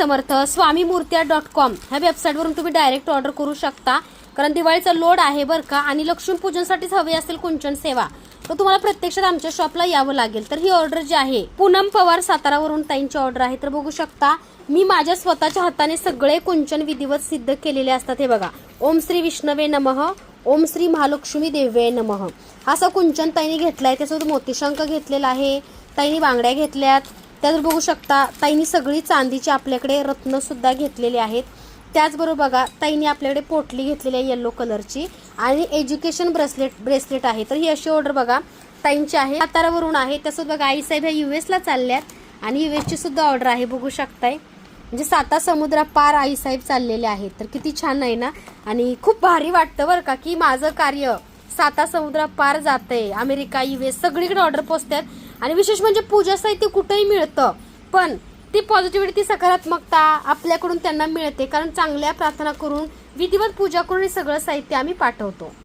समर्थ स्वामी मूर्त्या dot com ह्या वेबसाईटवरून तुम्ही डायरेक्ट ऑर्डर करू शकता. कारण दिवाळीचा लोड आहे बरं का आणि लक्ष्मीपूजनसाठीच हवी असेल कुंचन सेवा. तर तुम्हाला प्रत्यक्षात आमच्या शॉपला यावं लागेल. तर ही ऑर्डर जी आहे पूनम पवार सातारावरून ताईंची ऑर्डर आहे. तर बघू शकता मी माझ्या स्वतःच्या हाताने सगळे कुंचन विधिवत सिद्ध केलेले असतात हे बघा. ओम श्री विष्णवे नमः ओम श्री महालक्ष्मी देवे नमः. हा असा कुंचन ताईने घेतलाय त्यासोबत मोतीशंक घेतलेला आहे ताईने बांगड्या घेतल्यात. त्यानंतर बघू शकता ताईनी सगळी चांदीची आपल्याकडे रत्नसुद्धा घेतलेली घेतलेले आहेत. त्याचबरोबर बघा ताईने आपल्याकडे पोटली घेतलेली आहे येल्लो कलरची आणि एज्युकेशन ब्रेसलेट ब्रेसलेट आहे. तर ही अशी ऑर्डर बघा ताईंची आहे. सातारावरून आहे. तसंच बघा आईसाहेब ह्या युएसला चालल्यात आणि यू एसची सुद्धा ऑर्डर आहे बघू शकताय. म्हणजे साता समुद्रा पार आईसाहेब चाललेले आहेत. तर किती छान आहे ना? आणि खूप भारी वाटतं बरं का की माझं कार्य साता समुद्रा पार जात आहे अमेरिका युएस सगळीकडे ऑर्डर पोचतात. आणि विशेष म्हणजे पूजा साहित्य कुठंही मिळतं पण ती पॉझिटिव्हिटी ती सकारात्मकता आपल्याकडून त्यांना मिळते. कारण चांगल्या प्रार्थना करून विधिवत पूजा करून हे सगळं साहित्य आम्ही पाठवतो.